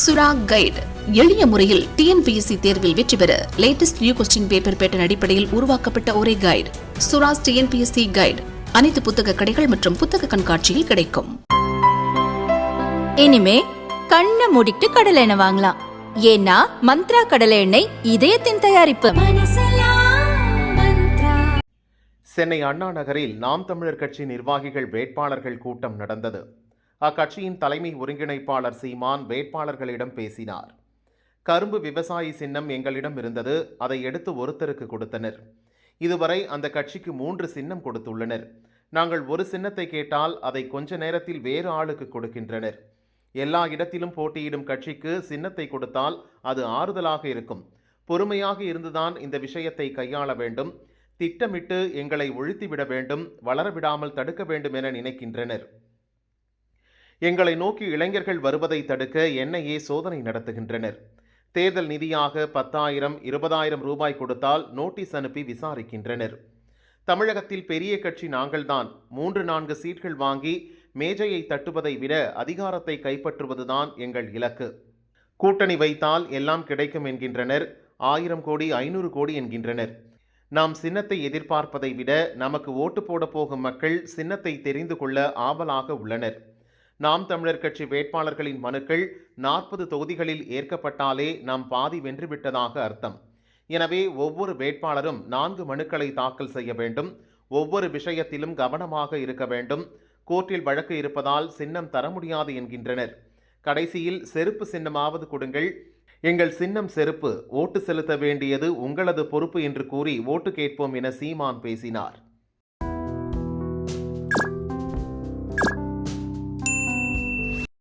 சுரா கைடு. எளிய முறையில் டிஎன்பிஎஸ்சி தேர்வில் வெற்றி பெற latest new question paper pattern அடிப்படையில் உருவாக்கப்பட்ட ஒரே கைடு சுராஸ் டிஎன்பிஎஸ்சி கைடு அனைத்து புத்தக கடைகள் மற்றும் புத்தக கண்காட்சியில் கிடைக்கும். இனிமே கண்ணை மூடிட்டு கடலை எண்ணெய் வாங்கலாம். ஏன்னா மந்த்ரா கடலை எண்ணெய் இதயத்தின் தயாரிப்பு. சென்னை அண்ணா நகரில் நாம் தமிழர் கட்சி நிர்வாகிகள் வேட்பாளர்கள் கூட்டம் நடந்தது. அக்கட்சியின் தலைமை ஒருங்கிணைப்பாளர் சீமான் வேட்பாளர்களிடம் பேசினார். கரும்பு விவசாயி சின்னம் எங்களிடம் இருந்தது அதை எடுத்து ஒருத்தருக்கு கொடுத்தனர். இதுவரை அந்த கட்சிக்கு மூன்று சின்னம் கொடுத்துள்ளனர். நாங்கள் ஒரு சின்னத்தை கேட்டால் அதை கொஞ்ச நேரத்தில் வேறு ஆளுக்கு கொடுக்கின்றனர். எல்லா இடத்திலும் போட்டியிடும் கட்சிக்கு சின்னத்தை கொடுத்தால் அது ஆறுதலாக இருக்கும். பொறுமையாக இருந்துதான் இந்த விஷயத்தை கையாள வேண்டும். திட்டமிட்டு எங்களை ஒழுத்திவிட வேண்டும் வளரவிடாமல் தடுக்க வேண்டும் என நினைக்கின்றனர். எங்களை நோக்கி இளைஞர்கள் வருவதை தடுக்க என்ஐஏ சோதனை நடத்துகின்றனர். தேர்தல் நிதியாக பத்தாயிரம் இருபதாயிரம் ரூபாய் கொடுத்தால் நோட்டீஸ் அனுப்பி விசாரிக்கின்றனர். தமிழகத்தில் பெரிய கட்சி நாங்கள்தான். மூன்று நான்கு சீட்கள் வாங்கி மேஜையை தட்டுவதை விட அதிகாரத்தை கைப்பற்றுவதுதான் எங்கள் இலக்கு. கூட்டணி வைத்தால் எல்லாம் கிடைக்கும் என்கின்றனர். ஆயிரம் கோடி ஐநூறு கோடி என்கின்றனர். நாம் சின்னத்தை எதிர்பார்ப்பதை விட நமக்கு ஓட்டு போட போகும் மக்கள் சின்னத்தை தெரிந்து கொள்ள ஆவலாக உள்ளனர். நாம் தமிழர் கட்சி வேட்பாளர்களின் மனுக்கள் நாற்பது தொகுதிகளில் ஏற்கப்பட்டாலே நாம் பாதி வென்றுவிட்டதாக அர்த்தம். எனவே ஒவ்வொரு வேட்பாளரும் நான்கு மனுக்களை தாக்கல் செய்ய வேண்டும். ஒவ்வொரு விஷயத்திலும் கவனமாக இருக்க வேண்டும். கோர்ட்டில் வழக்கு இருப்பதால் சின்னம் தர முடியாது என்கின்றனர். கடைசியில் செருப்பு சின்னமாவது கொடுங்கள். எங்கள் சின்னம் செருப்பு ஓட்டு செலுத்த வேண்டியது உங்களது பொறுப்பு என்று கூறி ஓட்டு கேட்போம் என சீமான் பேசினார்.